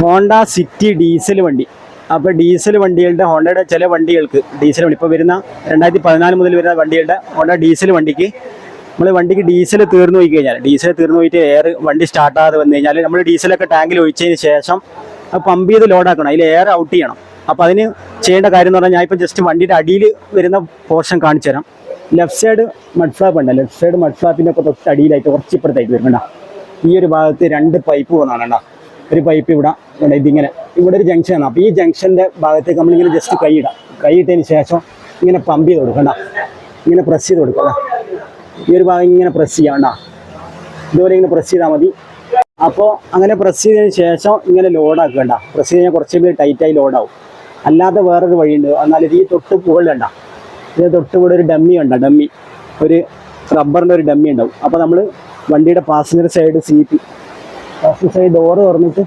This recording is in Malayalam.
ഹോണ്ട സിറ്റി ഡീസൽ വണ്ടി. അപ്പോൾ ഡീസൽ വണ്ടികളുടെ ഹോണ്ടയുടെ ചില വണ്ടികൾക്ക് ഡീസൽ വണ്ടി. ഇപ്പോൾ വരുന്ന രണ്ടായിരത്തി പതിനാല് മുതൽ വരുന്ന വണ്ടികളുടെ ഹോണ്ട ഡീസൽ വണ്ടിക്ക് നമ്മൾ വണ്ടിക്ക് ഡീസൽ തീർന്നു പോയി കഴിഞ്ഞാൽ ഡീസൽ തീർന്നു പോയിട്ട് എയർ വണ്ടി സ്റ്റാർട്ടാകാതെ വന്നു കഴിഞ്ഞാൽ നമ്മൾ ഡീസലൊക്കെ ടാങ്കിൽ ഒഴിച്ചതിന് ശേഷം അത് പമ്പ് ചെയ്ത് ലോഡാക്കണം അതിൽ എയർ ഔട്ട് ചെയ്യണം. അപ്പോൾ അതിന് ചെയ്യേണ്ട കാര്യം എന്ന് പറഞ്ഞാൽ ഞാൻ ഇപ്പോൾ ജസ്റ്റ് വണ്ടിയുടെ അടിയിൽ വരുന്ന പോർഷൻ കാണിച്ചു തരാം. ലെഫ്റ്റ് സൈഡ് മഡ് ഫ്ലാപ്പ് ഉണ്ട്. ലെഫ്റ്റ് സൈഡ് മഡ് ഒക്കെ തൊട്ട് അടിയിലായിട്ട് കുറച്ച് ഇപ്പുറത്തായിട്ട് വരുന്നുണ്ടോ. ഈ ഒരു ഭാഗത്ത് രണ്ട് പൈപ്പ് പോകുന്നതാണ് കേട്ടോ. ഒരു പൈപ്പ് ഇവിടെ ഇവിടെ ഇതിങ്ങനെ ഇവിടെ ഒരു ജംഗ്ഷൻ ആണ്. അപ്പോൾ ഈ ജംഗ്ഷന്റെ ഭാഗത്തേക്ക് നമ്മളിങ്ങനെ ജസ്റ്റ് കൈയിടാം കൈയിട്ടതിന് ശേഷം ഇങ്ങനെ പമ്പ് ചെയ്ത് കൊടുക്കണ്ട ഇങ്ങനെ പ്രസ് ചെയ്ത് കൊടുക്കുക ഈ ഒരു ഭാഗം ഇങ്ങനെ പ്രസ് ചെയ്യണ്ട ഇതുപോലെ ഇങ്ങനെ പ്രസ് ചെയ്താൽ മതി. അപ്പോൾ അങ്ങനെ പ്രസ് ചെയ്തതിന് ശേഷം ഇങ്ങനെ ലോഡാക്കണ്ട പ്രസ് ചെയ്ത് കഴിഞ്ഞാൽ കുറച്ച് പേര് ടൈറ്റായി ലോഡാവും അല്ലാതെ വേറൊരു വഴിയുണ്ട്. എന്നാൽ ഇത് ഈ തൊട്ട് പുകളിലുണ്ട ഇത് തൊട്ട് ഇവിടെ ഒരു ഡമ്മി ഉണ്ട് ഡമ്മി ഒരു റബ്ബറിന്റെ ഒരു ഡമ്മി ഉണ്ടാവും. അപ്പോൾ നമ്മൾ വണ്ടിയുടെ passenger side seat passenger side door തുറന്നിട്ട്